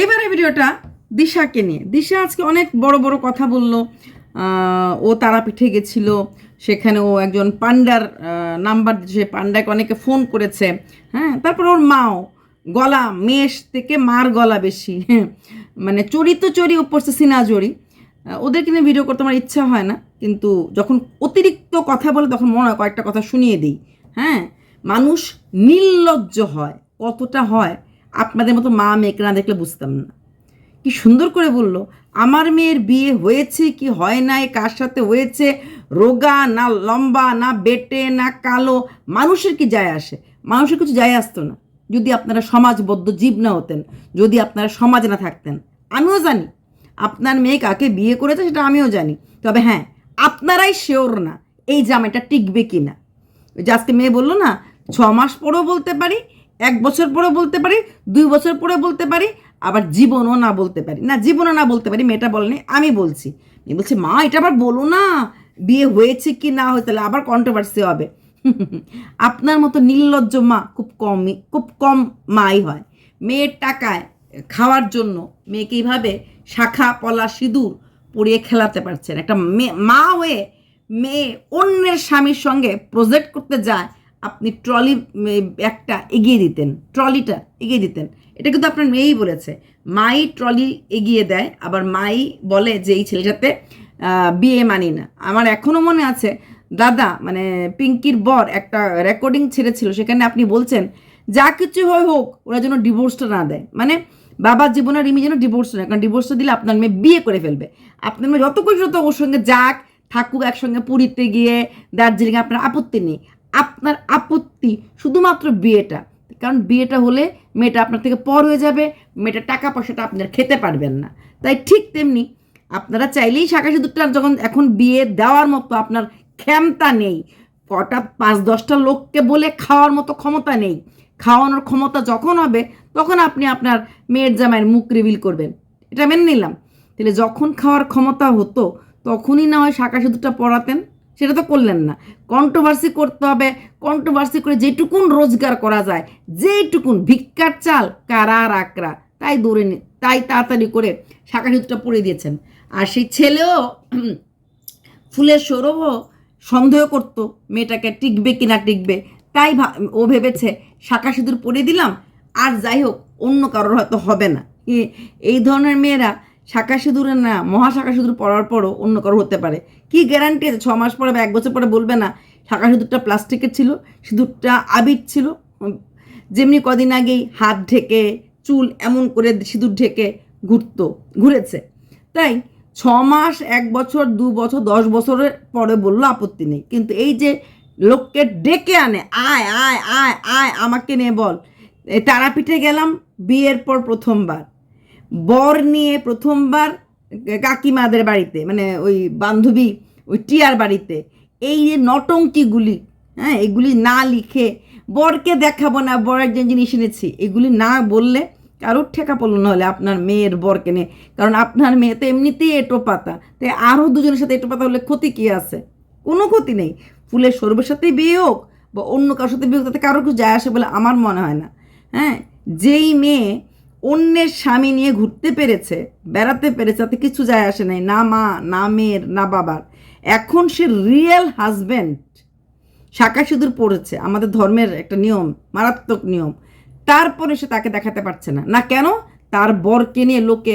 এইবারে ভিডিওটা দিশাকে নিয়ে। দিশা আজকে অনেক বড় বড় কথা বলল। ও তারাপীঠে গেছিল, সেখানে ও একজন পান্ডার নাম্বার সে পান্ডাকে অনেকে ফোন করেছে হ্যাঁ? তারপর ওর মাও, গলা, মেষ থেকে মার গলা বেশি হ্যাঁ? মানে চড়ি তো চড়ি সিনা চড়ি ওদেরকে নিয়ে ভিডিও করতে আমার ইচ্ছা হয় না, কিন্তু যখন অতিরিক্ত কথা বলে তখন মনে হয় কয়েকটা কথা শুনিয়ে দিই হ্যাঁ? মানুষ নির্লজ্জ হয়, কতটা হয়? আপনাদের মতো মা মেয়েকে না দেখলে বুঝতাম না। কি সুন্দর করে বলল, আমার মেয়ের বিয়ে হয়েছে কি হয় নাই, কার সাথে হয়েছে? রোগা না লম্বা, না বেটে, না কালো, মানুষের কি যায় আসে? মানুষের কিছু যায় আসতো না। যদি আপনারা সমাজবদ্ধ জীব না হতেন, যদি আপনারা সমাজ না থাকতেন, আমিও জানি। আপনার মেয়ে কাকে বিয়ে করেছে সেটা আমিও জানি। তবে হ্যাঁ আপনারাই শিওর না, এই জামাইটা টিকবে কি না আজকে মেয়ে বলল না, ছ মাস পরেও বলতে পারি এক বছর পরেও বলতে পারি, দুই বছর পরে বলতে পারি, আবার জীবনও না বলতে পারি। না, জীবনও না বলতে পারি, মেয়েটা বলেনি, আমি বলছি। বলছে, মা, এটা আবার বলো না, বিয়ে হয়েছে কি না হয়েছে, তাহলে আবার কন্ট্রোভার্সি হবে। আপনার মতো নির্লজ্জ মা খুব কমই, খুব কম মাই হয়। মেয়ের টাকায় খাওয়ার জন্য মেয়েকে এইভাবে শাখা, পলা, সিঁদুর পরিয়ে খেলাতে পারছেন একটা মা হয়ে মেয়ে অন্যের স্বামীর সঙ্গে প্রজেক্ট করতে যায় আপনি ট্রলি ব্যাগটা এগিয়ে দিতেন, ট্রলিটা এগিয়ে দিতেন। এটা কিন্তু আপনার মেয়েই বলেছে। মাই ট্রলি এগিয়ে দেয়, আবার মাই বলে যে এই ছেলেটাতে বিয়ে মানি না। আমার এখনও মনে আছে, দাদা মানে পিঙ্কির বর একটা রেকর্ডিং ছেড়েছিল, সেখানে আপনি বলছেন, যা কিছু হয় হোক, ওরা যেন ডিভোর্সটা না দেয়। মানে বাবার জীবনে রিমি যেন ডিভোর্স না কারণ ডিভোর্সটা দিলে আপনার মেয়ে বিয়ে করে ফেলবে। আপনার মেয়ে যত কিছু যত ওর সঙ্গে যাক, থাকুক একসঙ্গে পুরীতে গিয়ে, দার্জিলিংয়ে আপনার আপত্তি নেই। আপনার আপত্তি শুধুমাত্র বিয়েটা। কারণ বিয়েটা হলে মেয়েটা আপনার থেকে পর হয়ে যাবে, মেয়েটা টাকা পয়সাটা আপনার খেতে পারবেন না। তাই ঠিক তেমনি আপনারা চাইলেই শাখা সিঁদুরটা যখন এখন বিয়ে দেওয়ার মতো আপনার ক্ষমতা নেই, কটা পাঁচ দশটা লোককে বলে খাওয়ার মতো ক্ষমতা নেই, খাওয়ানোর ক্ষমতা যখন হবে, তখন আপনি আপনার মেয়ের জামাইয়ের মুখ রিভিল করবেন। এটা মেনে নিলাম। তাহলে যখন খাওয়ার ক্ষমতা হতো, তখনই না হয় শাখা সিঁদুরটা পড়াতেন সেটা তো করলেন না। কন্ট্রোভার্সি করতে হবে কন্ট্রোভার্সি করে যেটুকুন রোজগার করা যায় যেইটুকুন ভিক্ষার চাল কারা আকরা তাই দৌড়ে নি, তাই তাড়াতাড়ি করে শাখা সিঁদুরটা পরে দিয়েছেন। আর সেই ছেলেও ফুলের সৌরভও সন্দেহ করতো, মেয়েটাকে টিকবে কি না টিকবে, তাই ও ভেবেছে শাখা সিঁদুর পরে দিলাম, আর যাই হোক, অন্য কারোর হয়তো হবে না। এই ধরনের মেয়েরা শাখা সিঁদুরে না, মহা শাখা সিঁদুর পরার পরও অন্য কারও হতে পারে। কি গ্যারান্টি আছে? ছ মাস পরে বা এক বছর পরে বলবে না, শাখা সিঁদুরটা প্লাস্টিকের ছিল, সিঁদুরটা আবির ছিল। যেমনি কদিন আগেই হাত ঢেকে, চুল এমন করে সিঁদুর ঢেকে ঘুরতো, ঘুরেছে। তাই ছ মাস, এক বছর, দু বছর, দশ বছরের পরে বলল আপত্তি নেই। কিন্তু এই যে লোককে ডেকে আনে, আয় আয় আয় আয়, আমাকে নিয়ে বল। তারাপীঠে গেলাম, বিয়ের পর প্রথমবার। বর নিয়ে প্রথমবার কাকিমাদের বাড়িতে মানে ওই বান্ধবী, ওই টিয়ার বাড়িতে, এই যে নটঙ্কিগুলি হ্যাঁ এগুলি না লিখে বরকে দেখাবো না, বর একজন জিনিস এনেছি, এগুলি না বললে কারোর ঠেকা পড়ল না হলে আপনার মেয়ের বরকে নিয়ে কারণ আপনার মেয়ে তো এমনিতেই এটো পাতা তাই আরও দুজনের সাথে এটো পাতা হলে ক্ষতি কী আছে? কোনো ক্ষতি নেই, ফুলের সর্বের সাথেই বিয়ে হোক বা অন্য কারোর সাথে বিয়ে হোক, তাতে কারোর কিছু যায় আসে বলে আমার মনে হয় না হ্যাঁ যেই মেয়ে অন্যের স্বামী নিয়ে ঘুরতে পেরেছে, বেড়াতে পেরেছে, তাতে কিছু যায় আসে নাই, না মা, না মেয়ের, না বাবার। এখন সে রিয়েল হাজব্যান্ড শাখা সিঁদুর পড়েছে আমাদের ধর্মের একটা নিয়ম, মারাত্মক নিয়ম। তারপরে সে তাকে দেখাতে পারছে না। না কেন? তার বরকে নিয়ে লোকে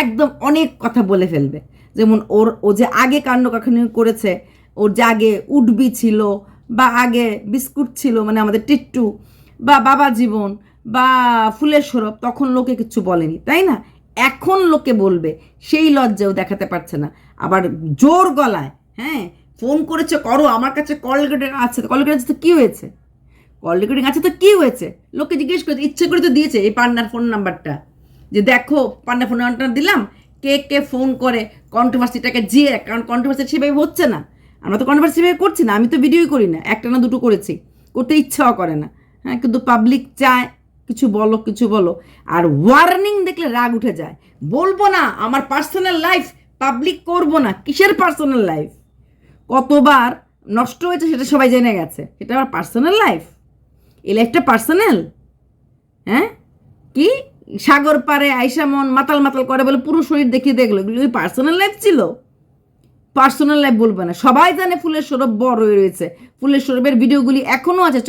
একদম অনেক কথা বলে ফেলবে। যেমন ওর, ও যে আগে কাণ্ড কাখানি করেছে, ওর যে আগে উডবি ছিল, বা আগে বিস্কুট ছিল মানে আমাদের টিট্টু, বা বাবা জীবন বা ফুলের সরব তখন লোকে কিছু বলেনি, তাই না? এখন লোকে বলবে, সেই লজ্জাও দেখাতে পারছে না। আবার জোর গলায় হ্যাঁ ফোন করেছে, করো, আমার কাছে কল রেকর্ডিং আছে, কল রেকর্ডিং আছে তো কী হয়েছে? কল রেকর্ডিং আছে তো কী হয়েছে? লোকে জিজ্ঞেস করেছে, ইচ্ছে করে তো দিয়েছে এই পান্নার ফোন নাম্বারটা। যে দেখো, পান্নার ফোন নাম্বারটা দিলাম, কে কে ফোন করে কন্ট্রোভার্সিটাকে জিয়ে, কারণ কন্ট্রোভার্সি সেভাবে হচ্ছে না। আমরা তো কন্ট্রোভার্সি সেভাবে করছি না, আমি তো ভিডিওই করি না একটা না দুটো করেছি, করতে ইচ্ছাও করে না। হ্যাঁ কিন্তু পাবলিক চায় কিছু বলো কিছু বলো। আর ওয়ার্নিং দেখলে রাগ উঠে যায়। বলব না, আমার পার্সোনাল লাইফ পাবলিক করব না, কিসের পার্সোনাল লাইফ কতবার নষ্ট হয়েছে সেটা সবাই জেনে গেছে। সেটা আমার পার্সোনাল লাইফ এই লাইফটা পার্সোনাল হ্যাঁ? কি? সাগর পারে আইসা মন মাতাল মাতাল করে বলে পুরো শরীর দেখিয়ে দেখল এগুলো পার্সোনাল লাইফ ছিল? পার্সোনাল লাইফ বলবে না। সবাই জানে ফুলের সৌরভ বড় রয়েছে। ফুলের সৌরভের ভিডিওগুলি এখনও আছে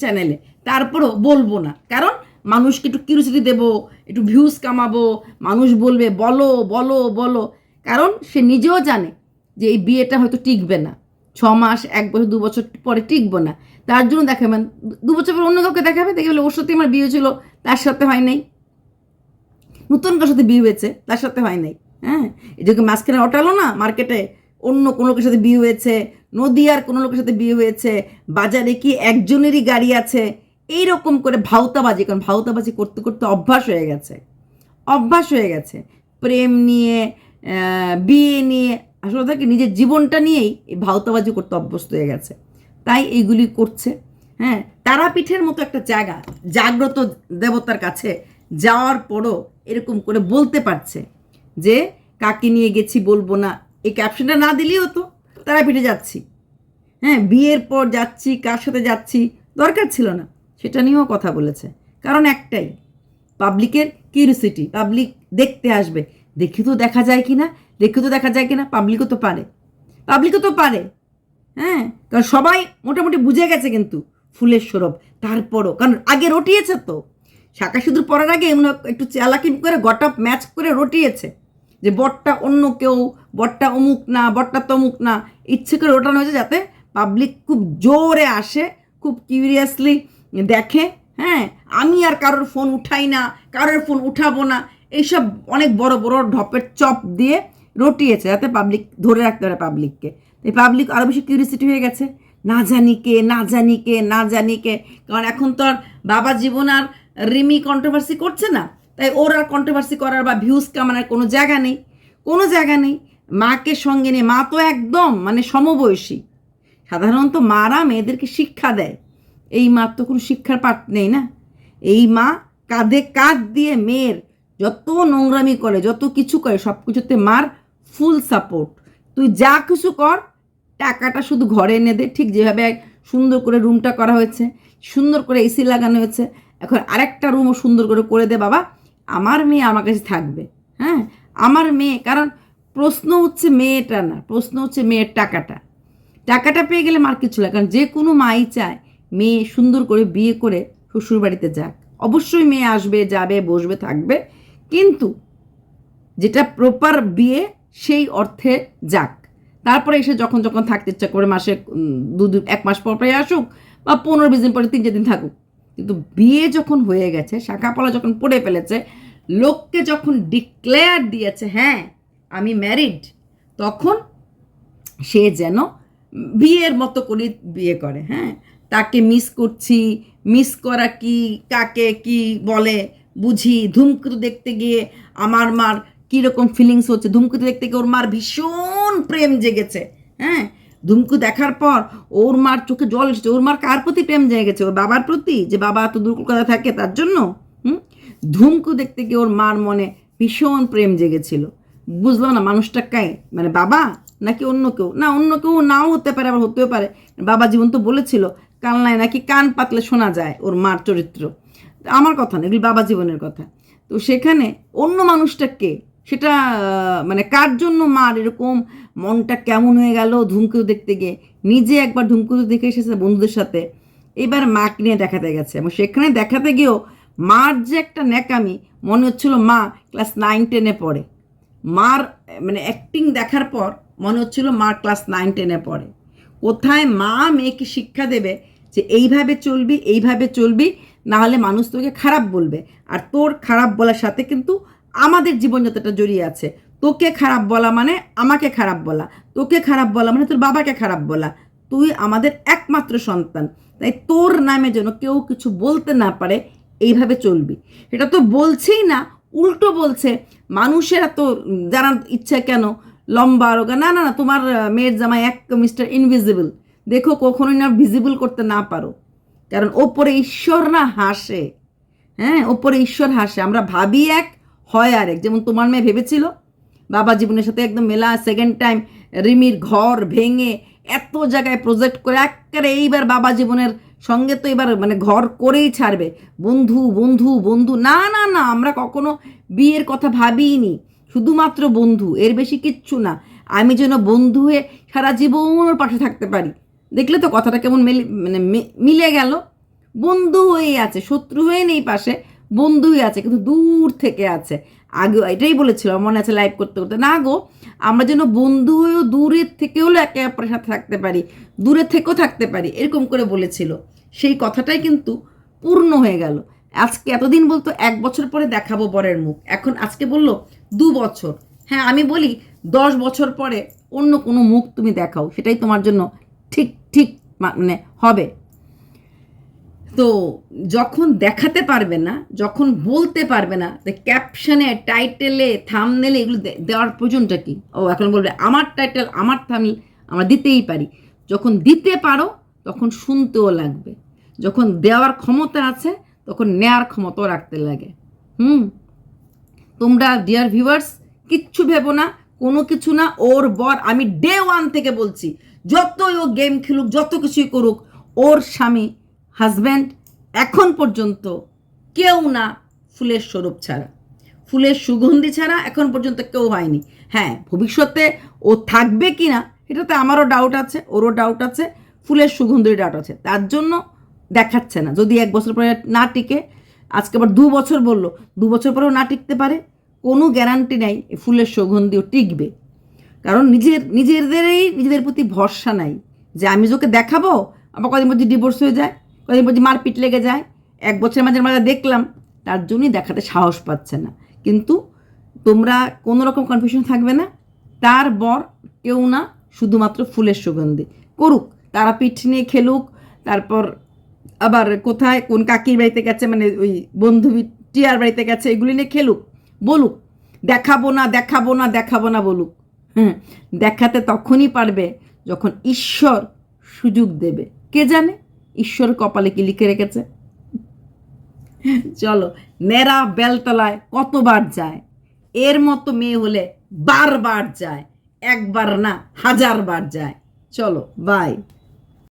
চ্যানেলে তারপরও বলব না। কারণ মানুষকে একটু কিউরিসিটি দেবো, একটু ভিউজ কামাবো, মানুষ বলবে, বলো বলো বলো। কারণ সে নিজেও জানে যে এই বিয়েটা হয়তো টিকবে না। ছ মাস, এক বছর, দু বছর পরে টিকবো না। তার জন্য দেখাবেন দু বছর পর অন্য কাউকে দেখাবে, দেখে বলে ওর সাথে আমার বিয়ে ছিল তার সাথে হয় নাই। নতুন কার সাথে বিয়ে হয়েছে, তার সাথে হয় নাই। হ্যাঁ? এদিকে মাঝখানে অটালো না মার্কেটে, অন্য কোনো লোকের সাথে বিয়ে হয়েছে, নদীয়ার কোনো লোকের সাথে বিয়ে হয়েছে, বাজারে কি একজনেরই গাড়ি আছে এই রকম করে ভাওতাবাজি, কারণ ভাওতাবাজি করতে করতে অভ্যাস হয়ে গেছে। অভ্যাস হয়ে গেছে। প্রেম নিয়ে বিয়ে নিয়ে, আসলে তাকে নিজের জীবনটা নিয়েই এই ভাওতাবাজি করতে অভ্যস্ত হয়ে গেছে। তাই এইগুলি করছে। হ্যাঁ তারাপীঠের মতো একটা জায়গা, জাগ্রত দেবতার কাছে যাওয়ার পরও এরকম করে বলতে পারছে যে, কাকে নিয়ে গেছি বলব না? এই ক্যাপশনটা না দিলেই হতো তারাপীঠে যাচ্ছি। হ্যাঁ বিয়ের পর যাচ্ছি, কার সাথে যাচ্ছি দরকার ছিল না। সেটা নিয়েও কথা বলেছে। কারণ একটাই পাবলিকের কিউরিসিটি পাবলিক দেখতে আসবে। দেখি তো দেখা যায় কি না দেখি তো দেখা যায় কি না পাবলিকও তো পারে। পাবলিকও তো পারে হ্যাঁ? কারণ সবাই মোটামুটি বুঝে গেছে কিন্তু ফুলের সৌরভ, তারপরও। কারণ আগে রটিয়েছে তো। শাঁকা সিঁদুর পরার আগে এমন একটু চালাকি করে, গটা ম্যাচ করে রটিয়েছে। যে বটটা অন্য কেউ, বটটা অমুক না, বটটা তমুক না, ইচ্ছে করে ওঠানো হয়েছে যাতে পাবলিক খুব জোরে আসে, খুব কিউরিয়াসলি দেখে হ্যাঁ আমি আর কারোর ফোন উঠাই না, কারোর ফোন উঠাবো না, এইসব অনেক বড় বড় ঢপের চপ দিয়ে রটিয়েছে যাতে পাবলিক ধরে রাখতে পারে পাবলিককে এই পাবলিক আরও বেশি কিউরিয়াসিটি হয়ে গেছে। না জানি কে, না জানি কে, না জানি কে। কারণ এখন তো আর বাবা জীবন আর রিমি কন্ট্রোভার্সি করছে না। তাই ওর আর কন্ট্রোভার্সি করার বা ভিউজ কামানোর কোনো জায়গা নেই। কোনো জায়গা নেই। মাকে সঙ্গে নিয়ে, মা তো একদম মানে সমবয়সী। সাধারণত মারা মেয়েদেরকে শিক্ষা দেয়। এই মার তো কোনো শিক্ষার পাঠ নেই না? এই মা কাঁধে কাঁধ দিয়ে মেয়ের যত নোংরামি করে, যত কিছু করে সব কিছুতে মার ফুল সাপোর্ট তুই যা কিছু কর, টাকাটা শুধু ঘরে এনে দে। ঠিক যেভাবে সুন্দর করে রুমটা করা হয়েছে, সুন্দর করে এসি লাগানো হয়েছে, এখন আরেকটা রুমও সুন্দর করে করে দে বাবা। আমার মেয়ে আমার কাছে থাকবে হ্যাঁ? আমার মেয়ে, কারণ প্রশ্ন হচ্ছে মেয়েটা না, প্রশ্ন হচ্ছে মেয়ের টাকাটা। টাকাটা পেয়ে গেলে মার কিছু লাগে কারণ যে কোনো মাই চায় মেয়ে সুন্দর করে বিয়ে করে শ্বশুর বাড়িতে যাক। অবশ্যই মেয়ে আসবে, যাবে, বসবে, থাকবে। কিন্তু যেটা প্রপার বিয়ে, সেই অর্থে যাক। তারপরে এসে যখন যখন থাকতে ইচ্ছা করে মাসে দু দু, এক মাস পর পরে আসুক বা পনেরো বিশ দিন পরে তিন, চার দিন থাকুক। কিন্তু বিয়ে যখন হয়ে গেছে, শাখাপলা যখন পড়ে ফেলেছে, লোককে যখন ডিক্লেয়ার দিয়েছে হ্যাঁ আমি ম্যারিড তখন সে যেন বিয়ের মতো করে বিয়ে করে হ্যাঁ। তাকে মিস করছি মিস করা কি, কাকে কি বলে, বুঝি, ধূমকেতু দেখতে গিয়ে আমার মার কীরকম ফিলিংস হচ্ছে, ধূমকেতু দেখতে গিয়ে ওর মার ভীষণ প্রেম জেগেছে হ্যাঁ? ধুমকু দেখার পর ওর মার চোখে জল এসেছে, ওর মার কার প্রতি প্রেম জেগেছে? ওর বাবার প্রতি? যে বাবা এত কলকাতা থাকে তার জন্য? হুম? ধূমকু দেখতে গিয়ে ওর মার মনে ভীষণ প্রেম জেগেছিল। বুঝলো না মানুষটা কাই? মানে বাবা নাকি অন্য কেউ? না, অন্য কেউ নাও হতে পারে, আবার হতেও পারে। বাবা জীবন তো বলেছিল কালনায় নাকি কান পাতলে শোনা যায় ওর মার চরিত্র। আমার কথা না, এগুলি বাবা জীবনের কথা। তো সেখানে অন্য মানুষটা কে সেটা মানে কার জন্য মার এরকম মনটা কেমন হয়ে গেল ধূমকেতু দেখতে গিয়ে, নিজে একবার ধূমকেতু দেখে এসেছে বন্ধুদের সাথে, এবার মাকে নিয়ে দেখাতে গেছে। এবং সেখানে দেখাতে গিয়েও মার যে একটা ন্যাকামি, মনে হচ্ছিল মা ক্লাস নাইন টেনে পড়ে। মার মানে অ্যাক্টিং দেখার পর মনে হচ্ছিল মার ক্লাস নাইন টেনে পড়ে। কোথায় মা মেয়েকে শিক্ষা দেবে যে এইভাবে চলবি এইভাবে চলবি না হলে মানুষ তোকে খারাপ বলবে। আর তোর খারাপ বলার সাথে কিন্তু আমাদের জীবনযাত্রাটা জড়িয়ে আছে, তোকে খারাপ বলা মানে আমাকে খারাপ বলা, তোকে খারাপ বলা মানে তোর বাবাকে খারাপ বলা। তুই আমাদের একমাত্র সন্তান, তাই তোর নামে যেন কেউ কিছু বলতে না পারে, এইভাবে চলবি। এটা তো বলছেই না, উল্টো বলছে। মানুষের এত জানার ইচ্ছা কেন? লম্বা রোগা না না না, তোমার মেয়ের জামাই এক মিস্টার ইনভিজিবল দেখো কখনোই না ভিজিবল করতে না পারো। কারণ ওপরে ঈশ্বর না হাসে। হ্যাঁ ওপরে ঈশ্বর হাসে। আমরা ভাবি এক, হয় আর এক। যেমন তোমার মেয়ে ভেবেছিল, বাবা জীবনের সাথে একদম মেলা সেকেন্ড টাইম রিমির ঘর ভেঙে এত জায়গায় প্রজেক্ট করে একেবারে এইবার বাবা জীবনের সঙ্গে তো এবার মানে ঘর করেই ছাড়বে। বন্ধু বন্ধু বন্ধু। না না না, আমরা কখনো বিয়ের কথা ভাবিনি শুধুমাত্র বন্ধু, এর বেশি কিচ্ছু না। আমি যেন বন্ধু হয়ে সারা জীবন ওর পাশে থাকতে পারি। দেখলে তো কথাটা কেমন মিলে মানে মিলে গেল। বন্ধু হয়ে আছে, শত্রু হয়ে নেই পাশে, বন্ধুই আছে, কিন্তু দূর থেকে আছে। আগে এটাই বলেছিল মনে আছে লাইভ করতে করতে, না গো, আমরা যেন বন্ধু হয়েও দূরের থেকে হলেও একে অপরের সাথে থাকতে পারি দূরে থেকেও থাকতে পারি, এরকম করে বলেছিল। সেই কথাটাই কিন্তু পূর্ণ হয়ে গেল। আজকে এতদিন বলতো, এক বছর পরে দেখাবো বরের মুখ। এখন আজকে বলল দু বছর। হ্যাঁ আমি বলি দশ বছর পরে অন্য কোনো মুখ তুমি দেখাও, সেটাই তোমার জন্য ঠিক ঠিক মানে হবে। তো যখন দেখাতে পারবে না, যখন বলতে পারবে না ক্যাপশনে টাইটেলে থামনেলে এগুলো দেওয়ার প্রয়োজনটা কি? ও এখন বলবে, আমার টাইটেল আমার থামনেল আমরা দিতেই পারি। যখন দিতে পারো, তখন শুনতেও লাগবে। যখন দেওয়ার ক্ষমতা আছে, তখন নেয়ার ক্ষমতাও রাখতে লাগে। হুম? তোমরা ডিয়ার ভিউয়ার্স কিচ্ছু ভেবো না, কোনো কিছু না, ওর বর, আমি ডে ওয়ান থেকে বলছি, যতই ও গেম খেলুক, যত কিছুই করুক, ওর স্বামী হাজব্যান্ড এখন পর্যন্ত কেউ না ফুলের স্বরূপ ছাড়া। ফুলের সুগন্ধি ছাড়া এখন পর্যন্ত কেউ হয়নি। হ্যাঁ ভবিষ্যতে ও থাকবে কি না, এটাতে আমারও ডাউট আছে, ওরও ডাউট আছে, ফুলের সুগন্ধির ডাউট আছে। তার জন্য দেখাচ্ছে না। যদি এক বছর পরে না টিকে আজকে আবার দু বছর বলল, দু বছর পরেও না টিকতে পারে, কোনো গ্যারান্টি নেই ফুলের সুগন্ধিও টিকবে। কারণ নিজের, নিজেদেরই, নিজেদের প্রতি ভরসা নাই যে আমি যে ওকে দেখাবো, আবার কদিন মধ্যে ডিভোর্স হয়ে যায়, কদিন মধ্যে মারপিট লেগে যায়, এক বছরের মাঝে মাঝে দেখলাম, তার জন্যই দেখাতে সাহস পাচ্ছে না। কিন্তু তোমরা কোনো রকম কনফিউশন থাকবে না, তার বর কেউ না, শুধুমাত্র ফুলের সুগন্ধি। করুক তারা পিঠ নিয়ে খেলুক, তারপর আবার কোথায় কোন কাকির বাড়িতে গেছে মানে ওই বন্ধু টিয়ার বাড়িতে গেছে, এগুলি নিয়ে খেলুক, বলুক, দেখাবো না দেখাবো না দেখাবো না বলুক। হ্যাঁ দেখাতে তখনই পারবে যখন ঈশ্বর সুযোগ দেবে। কে জানে? ঈশ্বর কপালে কি লিখে রেখেছে? চলো নেরা বেলতলায় কতবার যায়? এর মতো মেয়ে হলে বারবার যায়, একবার না হাজার বার যায়। চলো বাই